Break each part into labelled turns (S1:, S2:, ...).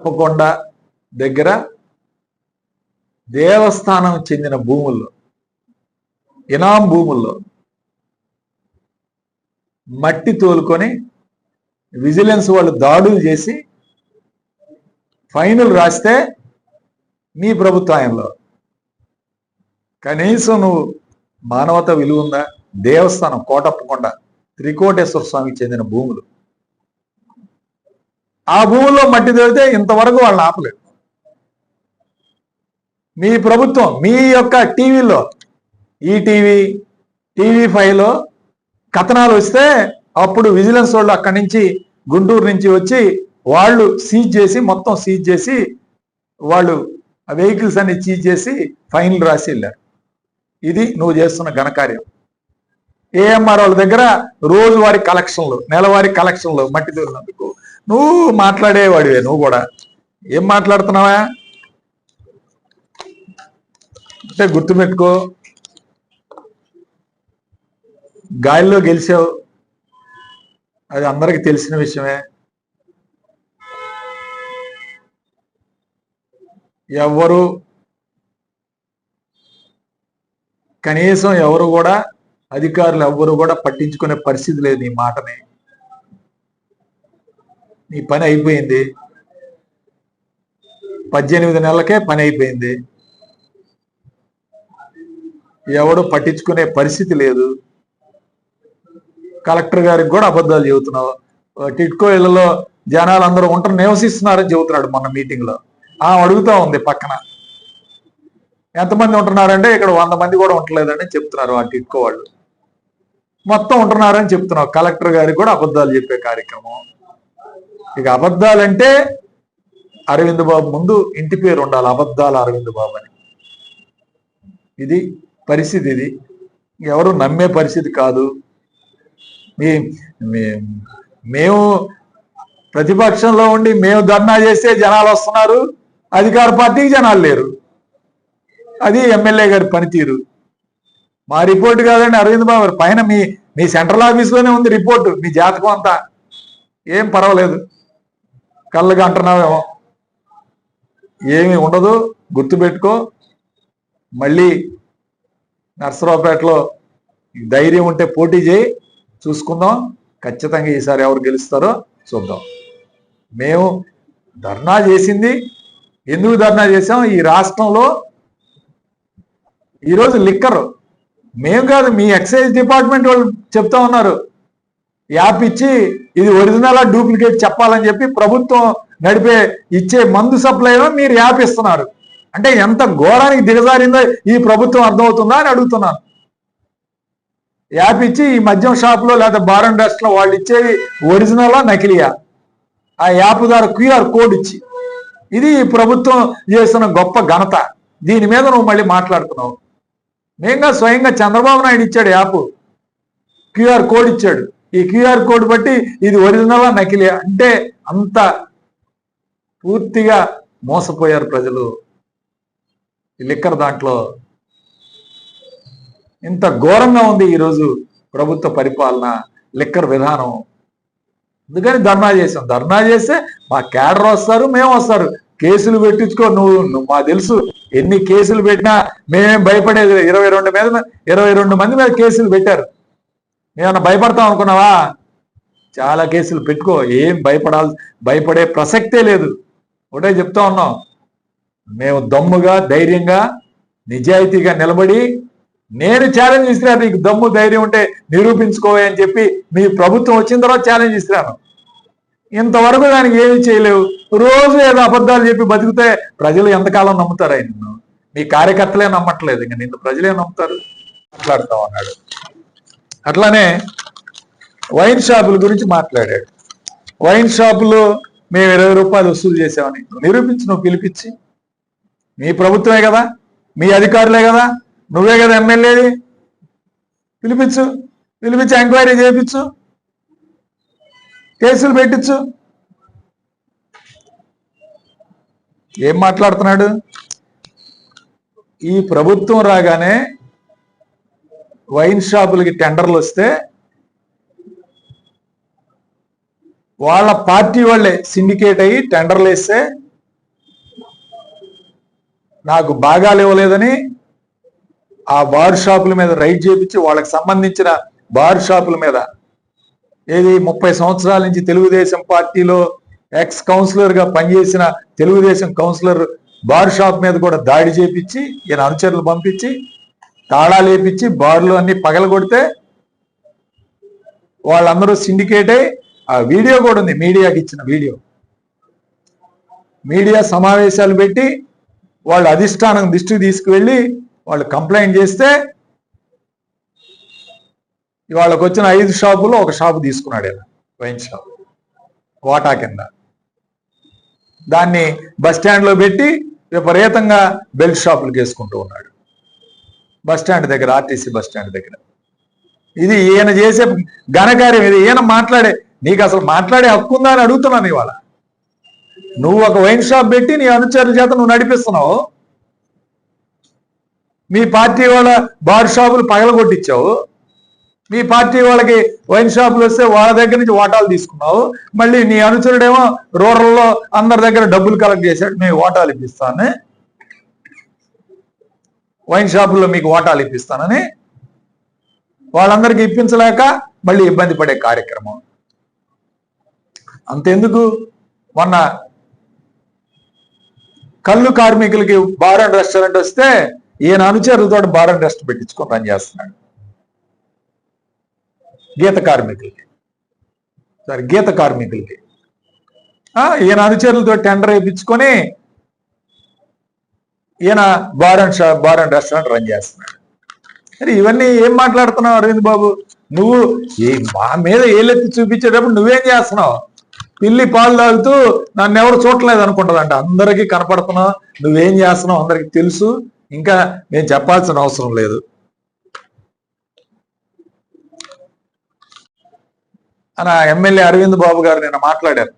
S1: కొండ దగ్గర దేవస్థానం చెందిన భూముల్లో ఇనాం భూముల్లో మట్టి తోలుకొని విజిలెన్స్ వాళ్ళు దాడులు చేసి ఫైనల్ రాస్తే నీ ప్రభుత్వంలో. కనీసం నువ్వు మానవత విలువ ఉందా? దేవస్థానం కోటప్పకొండ త్రికోటేశ్వర స్వామికి చెందిన భూములు. ఆ భూముల్లో మట్టి తేలితే ఇంతవరకు వాళ్ళని ఆపలేదు. మీ ప్రభుత్వం మీ యొక్క టీవీలో ఈటీవీ టీవీ ఫైవ్లో కథనాలు వస్తే అప్పుడు విజిలెన్స్ వాళ్ళు అక్కడి నుంచి గుంటూరు నుంచి వచ్చి వాళ్ళు సీజ్ చేసి మొత్తం సీజ్ చేసి వాళ్ళు వెహికల్స్ అన్ని సీజ్ చేసి ఫైన్లు రాసి వెళ్ళారు. ఇది నువ్వు చేస్తున్న ఘనకార్యం. ఏఎంఆర్ వాళ్ళ దగ్గర రోజువారి కలెక్షన్లు నెలవారీ కలెక్షన్లు మట్టి దూరినందుకు నువ్వు మాట్లాడేవాడివే నువ్వు కూడా. ఏం మాట్లాడుతున్నావా? అంటే గుర్తుపెట్టుకో గాలిలో గెలిచావు. అది అందరికి తెలిసిన విషయమే. ఎవరు కనీసం ఎవరు కూడా అధికారులు ఎవ్వరు కూడా పట్టించుకునే పరిస్థితి లేదు నీ మాటని. నీ పని అయిపోయింది. పద్దెనిమిది నెలలకే పని అయిపోయింది. ఎవడు పట్టించుకునే పరిస్థితి లేదు. కలెక్టర్ గారికి కూడా అబద్ధాలు చెబుతున్నావు. టిట్కో ఇళ్ళలో జనాలు అందరూ ఉంటారు నివసిస్తున్నారని చెబుతున్నాడు మొన్న మీటింగ్లో ఆ అడుగుతా ఉంది పక్కన. ఎంతమంది ఉంటున్నారంటే ఇక్కడ వంద మంది కూడా ఉండలేదని చెప్తున్నారు ఆ టిట్కో వాళ్ళు. మొత్తం ఉంటున్నారని చెప్తున్నావు. కలెక్టర్ గారికి కూడా అబద్ధాలు చెప్పే కార్యక్రమం. ఇక అబద్ధాలంటే అరవింద్ బాబు ముందు ఇంటి పేరు ఉండాలి అబద్ధాలు అరవింద్ బాబు అని. ఇది పరిస్థితి ఇది. ఎవరు నమ్మే పరిస్థితి కాదు. మీ మేము ప్రతిపక్షంలో ఉండి మేము ధర్నా చేస్తే జనాలు వస్తున్నారు అధికార పార్టీకి జనాలు లేరు. అది ఎమ్మెల్యే గారి పనితీరు. మా రిపోర్ట్ కాదండి అరవింద్ బాబు పైన మీ మీ సెంట్రల్ ఆఫీస్లోనే ఉంది రిపోర్టు మీ జాతకం అంతా. ఏం పర్వాలేదు. కళ్ళగా అంటున్నావేమో. ఏమి ఉండదు గుర్తుపెట్టుకో. మళ్ళీ నర్సరావుపేటలో ధైర్యం ఉంటే పోటీ చేయి. చూసుకుందాం. ఖచ్చితంగా ఈసారి ఎవరు గెలుస్తారో చూద్దాం. మేము ధర్నా చేసింది. ఎందుకు ధర్నా చేసాం ఈ రాష్ట్రంలో ఈరోజు లిక్కర్. మేము కాదు మీ ఎక్సైజ్ డిపార్ట్మెంట్ వాళ్ళు చెప్తా ఉన్నారు. యాప్ ఇచ్చి ఇది ఒరిజినల్ డూప్లికేట్ చెప్పాలని చెప్పి ప్రభుత్వం నడిపే ఇచ్చే మందు సప్లైలో మీరు యాప్ ఇస్తున్నారు. అంటే ఎంత ఘోరానికి దిగజారిందో ఈ ప్రభుత్వం అర్థమవుతుందా అని అడుగుతున్నాను. యాప్ ఇచ్చి ఈ మద్యం షాప్లో లేదా బార్ అండ్ రెస్ట్లో వాళ్ళు ఇచ్చేవి ఒరిజినలా నకిలియా? ఆ యాప్ ద్వారా క్యూఆర్ కోడ్ ఇచ్చి. ఇది ఈ ప్రభుత్వం చేస్తున్న గొప్ప ఘనత. దీని మీద నువ్వు మళ్ళీ మాట్లాడుతున్నావు. మేంగా స్వయంగా చంద్రబాబు నాయుడు ఇచ్చాడు యాప్. క్యూఆర్ కోడ్ ఇచ్చాడు. ఈ క్యూఆర్ కోడ్ బట్టి ఇది ఒరిజినలా నకిలీ. అంటే అంత పూర్తిగా మోసపోయారు ప్రజలు. ఈ లిక్కర్ దాంట్లో ఇంత ఘోరంగా ఉంది ఈరోజు ప్రభుత్వ పరిపాలన లిక్కర్ విధానం. అందుకని ధర్నా చేసాం ధర్నా చేస్తే మా క్యాడర్ వస్తారు మేము వస్తారు. కేసులు పెట్టించుకో నువ్వు నువ్వు తెలుసు ఎన్ని కేసులు పెట్టినా మేమేం భయపడేది ఇరవై రెండు మీద ఇరవై రెండు మంది మీద కేసులు పెట్టారు. మేమన్నా భయపడతాం అనుకున్నావా? చాలా కేసులు పెట్టుకో ఏం భయపడాలి భయపడే ప్రసక్తే లేదు. ఒకటే చెప్తా ఉన్నాం. మేము దమ్ముగా ధైర్యంగా నిజాయితీగా నిలబడి నేను ఛాలెంజ్ ఇస్తున్నాను నీకు దమ్ము ధైర్యం ఉంటే నిరూపించుకోవే అని చెప్పి మీ ప్రభుత్వం వచ్చిన తర్వాత ఛాలెంజ్ ఇస్తున్నాను. ఇంతవరకు దానికి ఏమీ చేయలేవు. రోజు ఏదో అబద్ధాలు చెప్పి బతికితే ప్రజలు ఎంతకాలం నమ్ముతారు ఆయన? మీ కార్యకర్తలే నమ్మట్లేదు ఇంకా నిన్ను ప్రజలే నమ్ముతారు. మాట్లాడుతాం అన్నాడు. అట్లానే వైన్ షాపుల గురించి మాట్లాడాడు. వైన్ షాపులో మేము ఇరవై రూపాయలు వసూలు చేసామని నిరూపించి నువ్వు పిలిపించి. మీ ప్రభుత్వమే కదా? మీ అధికారులే కదా? నువ్వే కదా ఎమ్మెల్యేది? పిలిపించు. పిలిపించి ఎంక్వైరీ చేయించు. కేసులు పెట్టించు. ఏం మాట్లాడుతున్నాడు? ఈ ప్రభుత్వం రాగానే వైన్ షాపులకి టెండర్లు వస్తే వాళ్ళ పార్టీ వాళ్ళే సిండికేట్ అయ్యి టెండర్లు వేస్తే నాకు భాగాలు ఇవ్వలేదని ఆ బార్ షాపుల మీద రైడ్ చేపించి వాళ్ళకి సంబంధించిన బార్ షాపుల మీద ఏది ముప్పై సంవత్సరాల నుంచి తెలుగుదేశం పార్టీలో ఎక్స్ కౌన్సిలర్గా పనిచేసిన తెలుగుదేశం కౌన్సిలర్ బార్ షాప్ మీద కూడా దాడి చేపించి ఈయన అనుచరులు పంపించి తాళాలు వేపించి బార్లు అన్ని పగలగొడితే వాళ్ళందరూ సిండికేట్ అయి ఆ వీడియో కూడా ఉంది మీడియాకి ఇచ్చిన వీడియో. మీడియా సమావేశాలు పెట్టి వాళ్ళ అధిష్టానం దృష్టికి తీసుకువెళ్ళి వాళ్ళు కంప్లైంట్ చేస్తే వాళ్ళకి వచ్చిన ఐదు షాపులో ఒక షాపు తీసుకున్నాడు ఆయన వైన్ షాప్ వాటా కింద. దాన్ని బస్ స్టాండ్లో పెట్టి విపరీతంగా బెల్ట్ షాపులకు వేసుకుంటూ ఉన్నాడు. బస్ స్టాండ్ దగ్గర ఆర్టీసీ బస్ స్టాండ్ దగ్గర. ఇది ఈయన చేసే ఘనకార్యం ఇది. ఈయన మాట్లాడే నీకు అసలు మాట్లాడే హక్కు ఉందా అని అడుగుతున్నాను ఇవాళ. నువ్వు ఒక వైన్ షాప్ పెట్టి నీ అనుచరుల చేత నువ్వు నడిపిస్తున్నావు. మీ పార్టీ వాళ్ళ బార్ షాపులు పగలగొట్టించావు. మీ పార్టీ వాళ్ళకి వైన్ షాపులు వస్తే వాళ్ళ దగ్గర నుంచి వాటాలు తీసుకున్నావు. మళ్ళీ నీ అనుచరుడేమో రూరల్లో అందరి దగ్గర డబ్బులు కలెక్ట్ చేశాడు. మేము వాటాలు ఇప్పిస్తాను వైన్ షాపుల్లో మీకు వాటాలు ఇప్పిస్తానని వాళ్ళందరికీ ఇప్పించలేక మళ్ళీ ఇబ్బంది పడే కార్యక్రమం. అంతెందుకు? మొన్న కళ్ళు కార్మికులకి బార్ అండ్ రెస్టారెంట్ వస్తే ఈయన అనుచరులతో బార్ అండ్ రెస్ట్ పెట్టించుకొని రన్ చేస్తున్నాడు. గీత కార్మికులకి. సారీ గీత కార్మికులకి. ఈయన అనుచరులతో టెండర్ వేయించుకొని ఈయన బార్ అండ్ షా బార్ అండ్ రెస్టారెంట్ రన్ చేస్తున్నాడు. మరి ఇవన్నీ ఏం మాట్లాడుతున్నావు అరవింద్ బాబు? నువ్వు ఏ మా మీద ఏలెత్తి చూపించేటప్పుడు నువ్వేం చేస్తున్నావు? పిల్లి పాలు తాగుతూ నన్ను ఎవరు చూడలేదు అనుకుంటుందంట. అందరికీ కనపడుతున్నావు నువ్వేం చేస్తున్నావు? అందరికి తెలుసు. ఇంకా నేను చెప్పాల్సిన అవసరం లేదు. అని ఎమ్మెల్యే అరవింద్ బాబు గారు నిన్న మాట్లాడారు.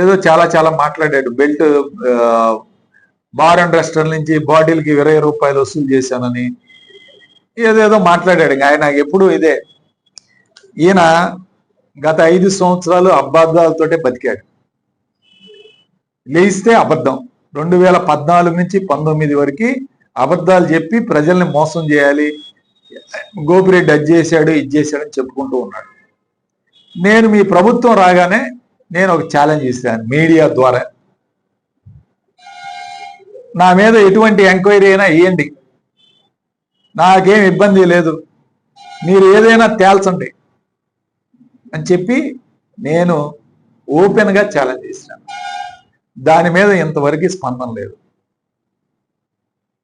S1: ఏదో చాలా చాలా మాట్లాడాడు. బెల్ట్ బార్ అండ్ రెస్టారెంట్ నుంచి బాటిల్కి ఇరవై రూపాయలు వసూలు చేశానని ఏదేదో మాట్లాడాడు. ఇంకా ఆయన ఎప్పుడు ఇదే. ఈయన గత ఐదు సంవత్సరాలు అబద్ధాలతోటే బతికాడు. లేస్తే అబద్ధం. రెండు వేల పద్నాలుగు నుంచి పంతొమ్మిది వరకు అబద్ధాలు చెప్పి ప్రజల్ని మోసం చేయాలి గోపిరెడ్డి అది చేశాడు ఇది చేశాడని చెప్పుకుంటూ ఉన్నాడు. నేను మీ ప్రభుత్వం రాగానే నేను ఒక ఛాలెంజ్ ఇస్తాను మీడియా ద్వారా. నా మీద ఎటువంటి ఎంక్వైరీ అయినా వేయండి. నాకేం ఇబ్బంది లేదు. మీరు ఏదైనా తేల్చండి అని చెప్పి నేను ఓపెన్గా ఛాలెంజ్ చేశాను దాని మీద ఇంతవరకు స్పందన లేదు.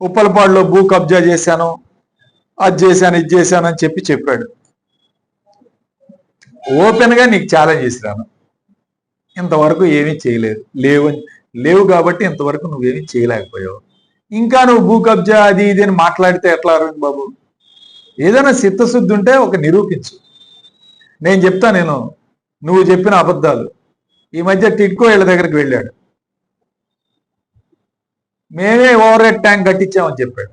S1: ఉప్పలపాడులో భూ కబ్జా చేశాను. అది చేశాను ఇది చేశాను అని చెప్పి చెప్పాడు. ఓపెన్గా నీకు ఛాలెంజ్ చేసినాను ఇంతవరకు ఏమీ చేయలేదు. లేవు లేవు కాబట్టి ఇంతవరకు నువ్వేమీ చేయలేకపోయావు. ఇంకా నువ్వు భూ కబ్జా అది ఇది అని మాట్లాడితే ఎట్లా అరవింద్ బాబు? ఏదైనా చిత్తశుద్ధి ఉంటే ఒక నిరూపించు. నేను చెప్తా నేను నువ్వు చెప్పిన అబద్ధాలు. ఈ మధ్య టిడ్కో ఇళ్ళ దగ్గరికి వెళ్ళాడు. మేమే ఓవర్ హెడ్ ట్యాంక్ కట్టించామని చెప్పాడు.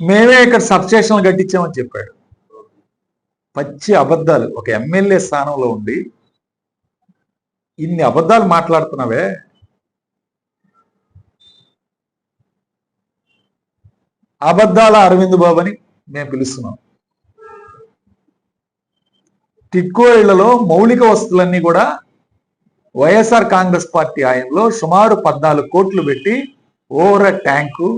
S1: మేమే ఇక్కడ సబ్స్టేషన్లు కట్టించామని చెప్పాడు. పచ్చి అబద్ధాలు. ఒక ఎమ్మెల్యే స్థానంలో ఉండి ఇన్ని అబద్ధాలు మాట్లాడుతున్నావే? అబద్ధాల అరవింద్ బాబు అని మేము పిలుస్తున్నాం టిక్కో ఇళ్ళలో మౌలిక వస్తువులన్నీ కూడా వైఎస్ఆర్ కాంగ్రెస్ పార్టీ ఆయంలో సుమారు పద్నాలుగు కోట్లు పెట్టి over tank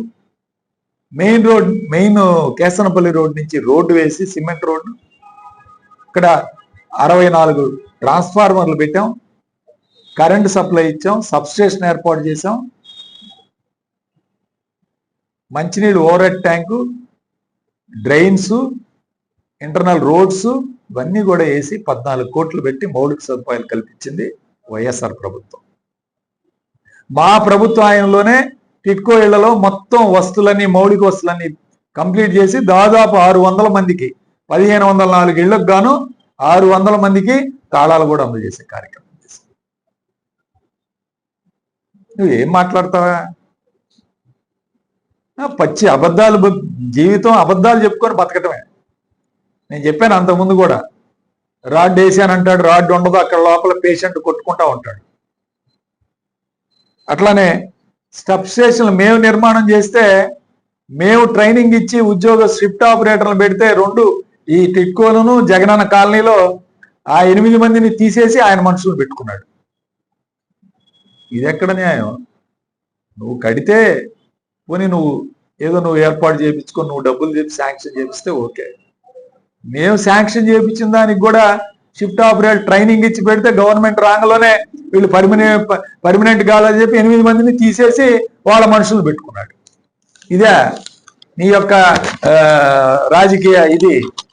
S1: main road main Kesanapalli road నుంచి రోడ్డు వేసి సిమెంట్ రోడ్డు ఇక్కడ అరవై నాలుగు ట్రాన్స్ఫార్మర్లు పెట్టాం. కరెంట్ సప్లై ఇచ్చాం సబ్స్టేషన్ ఏర్పాటు చేసాం మంచినీళ్ళు over tank drains internal roads ఇవన్నీ కూడా వేసి పద్నాలుగు కోట్లు పెట్టి మౌలిక సదుపాయాలు కల్పించింది వైఎస్ఆర్ ప్రభుత్వం. మా ప్రభుత్వ ఆయంలోనే టిట్కో ఇళ్ళలో మొత్తం వస్తువులన్నీ మౌలిక వస్తువులన్నీ కంప్లీట్ చేసి దాదాపు ఆరు వందల మందికి పదిహేను వందల నాలుగు ఇళ్ళకు గాను ఆరు వందల మందికి తాళాలు కూడా అమలు చేసే కార్యక్రమం. నువ్వు ఏం మాట్లాడతావా? ఆ, పచ్చి అబద్ధాలు జీవితం అబద్ధాలు చెప్పుకొని బతకటమే. నేను చెప్పాను అంతకుముందు కూడా. రాడ్ వేసానంటాడు రాడ్ ఉండదు అక్కడ లోపల పేషెంట్ కొట్టుకుంటా ఉంటాడు. అట్లానే స్టబ్ స్టేషన్లు మేము నిర్మాణం చేస్తే మేము ట్రైనింగ్ ఇచ్చి ఉద్యోగ స్విఫ్ట్ ఆపరేటర్లు పెడితే రెండు ఈ టిట్కోలను జగనన్న కాలనీలో ఆ ఎనిమిది మందిని తీసేసి ఆయన మనుషులు పెట్టుకున్నాడు. ఇది ఎక్కడ న్యాయం? నువ్వు కడితే పోనీ నువ్వు ఏదో నువ్వు ఏర్పాటు చేయించుకొని నువ్వు డబ్బులు చెప్పి శాంక్షన్ చేపిస్తే ఓకే. మేము శాంక్షన్ చేయించిన దానికి కూడా షిఫ్ట్ ఆపరేటర్ ట్రైనింగ్ ఇచ్చి పెడితే గవర్నమెంట్ రాంగలోనే వీళ్ళు పర్మనెంట్ పర్మనెంట్ కావాలని చెప్పి ఎనిమిది మందిని తీసేసి వాళ్ళ మనుషులు పెట్టుకున్నాడు. ఇదే నీ యొక్క రాజకీయ ఇది.